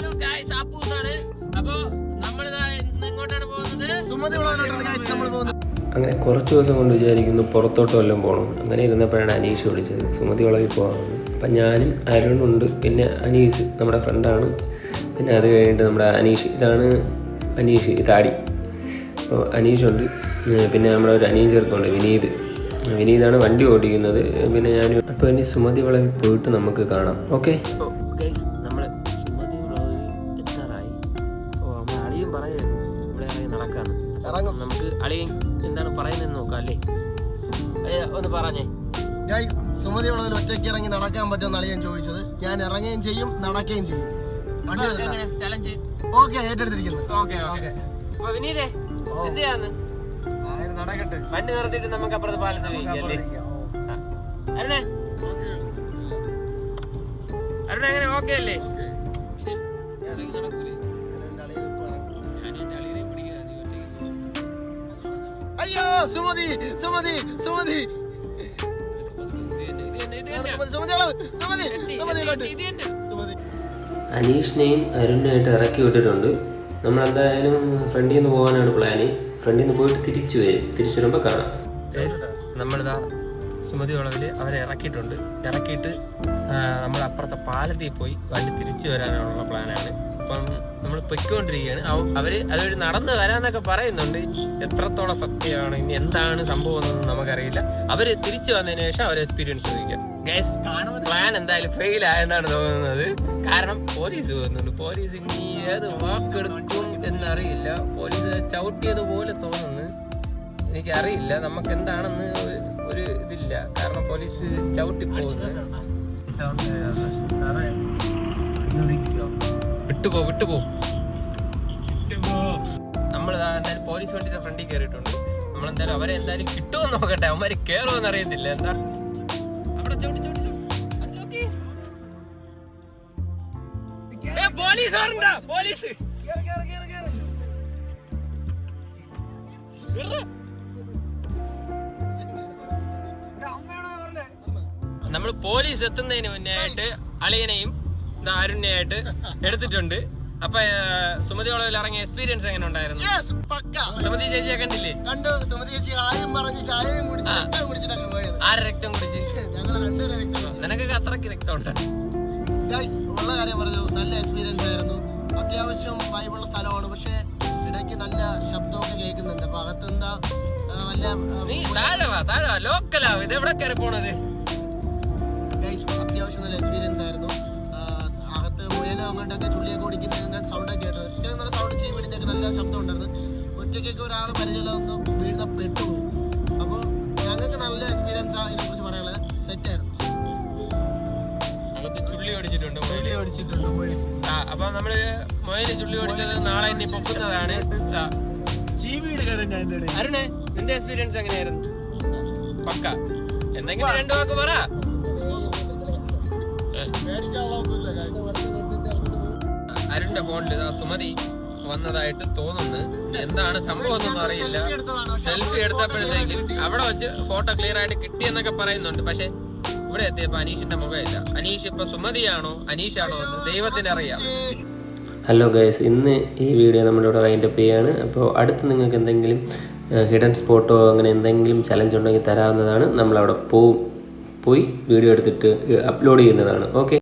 Hello guys ആപ്പൂസാണ്. അപ്പൊ നമ്മളിതാ ഇന്ന് എങ്ങോട്ടാണ് പോകുന്നത്. സുമതി നമ്മൾ പോകുന്നത്. അങ്ങനെ കുറച്ച് ദിവസം കൊണ്ട് വിചാരിക്കുന്നു പുറത്തോട്ട് വല്ലതും പോകണം അങ്ങനെ ഇരുന്നപ്പോഴാണ് അനീഷ് വിളിച്ചത്. സുമതി വളവിൽ പോകാമെന്ന് അപ്പം ഞാനും അരുണുണ്ട് പിന്നെ അനീഷ് നമ്മുടെ ഫ്രണ്ടാണ് പിന്നെ അത് കഴിഞ്ഞിട്ട് നമ്മുടെ അനീഷ്. ഇതാണ് അനീഷ് താടി അപ്പോൾ അനീഷുണ്ട് ഉണ്ട്. പിന്നെ നമ്മുടെ ഒരു അനീഷ് ചെറുക്കുണ്ട് വിനീത്. വിനീതാണ് വണ്ടി ഓടിക്കുന്നത്. പിന്നെ ഞാനും അപ്പോൾ ഇനി സുമതി വളവിൽ പോയിട്ട് നമുക്ക് കാണാം. ഓക്കെ? ഇറങ്ങും. നമുക്ക് അളിയൻ എന്താണ് പറയുന്നത് നോക്കാം അല്ലേ? ഒന്ന് പറഞ്ഞേ. ഗൈസ് സുമതി വളവിൽ ഒറ്റയ്ക്ക് ഇറങ്ങി നടക്കാൻ പറ്റുമെന്ന് അളിയൻ ചോദിച്ചത്. ഞാൻ ഇറങ്ങുകയും ചെയ്യും നടക്കുകയും ചെയ്യും. Challenge okay ഏറ്റെടുത്തിരിക്കുന്നു. Okay okay. അപ്പൊ വിനീതേ എന്തിയാന്ന് നടക്കട്ടെ. വണ്ടി നിർത്തിയിട്ട് നമുക്ക് അപ്പുറത്ത് പാലത്ത് പോയിക്കല്ലേ അരുണേ. അരുണ അങ്ങനെ ഓക്കെ അല്ലേ? ഇത് സുമതി സുമതി. അനീഷിനെയും അരുണിനായിട്ട് ഇറക്കി വിട്ടിട്ടുണ്ട്. നമ്മൾ എന്തായാലും ഫ്രണ്ടിൽ നിന്ന് പോകാനാണ് പ്ലാന് ഫ്രണ്ടിൽ നിന്ന് പോയിട്ട് തിരിച്ചു വരും. തിരിച്ചു വരുമ്പോൾ കാണാം. നമ്മളിതാ സുമതി വളവിൽ അവരെ ഇറക്കിയിട്ടുണ്ട്. ഇറക്കിയിട്ട് നമ്മൾ അപ്പുറത്തെ പാലത്തിൽ പോയി വണ്ടി തിരിച്ചു വരാനുള്ള പ്ലാനാണ്. അപ്പം നമ്മൾ പൊയ്ക്കൊണ്ടിരിക്കുകയാണ്. അവർ അതുവഴി നടന്നു വരാന്നൊക്കെ പറയുന്നുണ്ട്. എത്രത്തോളം സത്യമാണ് ഇനി എന്താണ് സംഭവം എന്നൊന്നും നമുക്കറിയില്ല. അവർ തിരിച്ചു വന്നതിന് ശേഷം അവർ എക്സ്പീരിയൻസ് ചോദിക്കാം. ഗൈസ് പ്ലാൻ എന്തായാലും ഫെയിൽ ആയെന്നാണ് തോന്നുന്നത്. കാരണം പോലീസ് പോകുന്നുണ്ട്. പോലീസ് ഇനി ഏത് വാക്കെടുക്കും എന്നറിയില്ല. പോലീസ് ചവിട്ടിയതുപോലെ തോന്നുന്നു. എനിക്കറിയില്ല. നമുക്ക് എന്താണെന്ന് ഒരു- ഇതില്ല. കാരണം പോലീസ് ചവിട്ടി പോകുന്നു വിട്ടുപോ വിട്ടുപോ. നമ്മൾ എന്തായാലും പോലീസ് വണ്ടിയുടെ ഫ്രണ്ടിൽ കയറിയിട്ടുണ്ട്. നമ്മൾ എന്തായാലും അവരെ എന്തായാലും കിട്ടുമെന്ന് നോക്കട്ടെ. അവന്മാര് കയറുമെന്ന് അറിയത്തില്ല. എന്താ? അവിടെ ചവിട്ടി ചവിട്ടി പോലീസ് പോലീസ്. പോലീസ് നമ്മൾ പോലീസ് എത്തുന്നതിന് മുന്നേ ആയിട്ട് അളിയനെയും ദാ അരുണിനെയായിട്ട് എടുത്തിട്ടുണ്ട്. അപ്പൊ സുമതിയോളവിൽ സുമതി വളവിൽ ഇറങ്ങിയ എക്സ്പീരിയൻസ് എങ്ങനെ ഉണ്ടായിരുന്നു? സുമതി ചേച്ചിയെ കണ്ടില്ലേ? കണ്ടു. സുമതി ചേച്ചി ആയും പറഞ്ഞു ചായയും കുടിച്ചിട്ടൊക്കെ പോയത്. ആരെ രക്തം കുടിച്ച്? രക്തം നിനക്കൊക്കെ അത്രയ്ക്ക് രക്തമുണ്ട്? ഉണ്ട് ഉള്ള കാര്യം പറഞ്ഞു. നല്ല എക്സ്പീരിയൻസ് ആയിരുന്നു. അത്യാവശ്യം വൈബുള്ള സ്ഥലമാണ്. പക്ഷെ ഇടയ്ക്ക് നല്ല ശബ്ദമൊക്കെ കേൾക്കുന്നുണ്ട്. അപ്പൊ അകത്തെന്താ വല്ല നീ താഴെ വാ. താഴെ വാ. ലോക്കലാ ഇത് എവിടെ കയറി പോണത്? അങ്ങോട്ടൊക്കെ ചുള്ളിയൊക്കെ ഓടിക്കുന്ന സൗണ്ടൊക്കെ കേട്ടത് അത്യാവശ്യം നല്ല സൗണ്ട് ചീവിടിന്റെ ഒക്കെ നല്ല ശബ്ദം ഉണ്ടായിരുന്നു. ഒറ്റയ്ക്കൊക്കെ ഒരാൾ പരിചയമൊന്ന് വീഴുന്ന പെട്ടുപോകും അപ്പോൾ ഞങ്ങൾക്ക് നല്ല എക്സ്പീരിയൻസ് ഇതിനെ ഇതിനെക്കുറിച്ച് പറയാനുള്ളത്. സെറ്റായിരുന്നു ചുള്ളി ഓടിച്ചിട്ടുണ്ട് ചുള്ളി ഓടിച്ചിട്ടുണ്ട് ആ അപ്പൊ നമ്മൾ മൊയിൽ ചുള്ളി ഓടിച്ചത് നാളെ ഇനി പൊക്കുന്നതാണ്. അരുണേ നിന്റെ എക്സ്പീരിയൻസ് എങ്ങനെയായിരുന്നു? പക്ക. എന്തെങ്കിലും രണ്ടു വാക്ക് പറ. അരുണിന്റെ ഫോണിൽ ഇതാ സുമതി വന്നതായിട്ട് തോന്നുന്നു. എന്താണ് സംഭവം എന്നൊന്നും അറിയില്ല. സെൽഫി എടുത്തപ്പോഴത്തേക്കും അവിടെ വെച്ച് ഫോട്ടോ ക്ലിയർ ആയിട്ട് കിട്ടിയെന്നൊക്കെ പറയുന്നുണ്ട്. പക്ഷെ ഇവിടെ എത്തിയപ്പോ അനീഷിന്റെ മുഖമില്ല. അനീഷ് ഇപ്പൊ സുമതിയാണോ അനീഷാണോ എന്ന് ദൈവത്തിന് അറിയാം ഹലോ ഗൈസ് ഇന്ന് ഈ വീഡിയോ നമ്മുടെ ഇവിടെ വൈൻഡപ്പ് ചെയ്യാണ്. അപ്പോൾ അടുത്ത് നിങ്ങൾക്ക് എന്തെങ്കിലും ഹിഡൻ സ്പോട്ടോ അങ്ങനെ എന്തെങ്കിലും ചലഞ്ച് ഉണ്ടെങ്കിൽ തരാവുന്നതാണ്. നമ്മളവിടെ പോവും. പോയി വീഡിയോ എടുത്തിട്ട് അപ്ലോഡ് ചെയ്യുന്നതാണ്. ഓക്കെ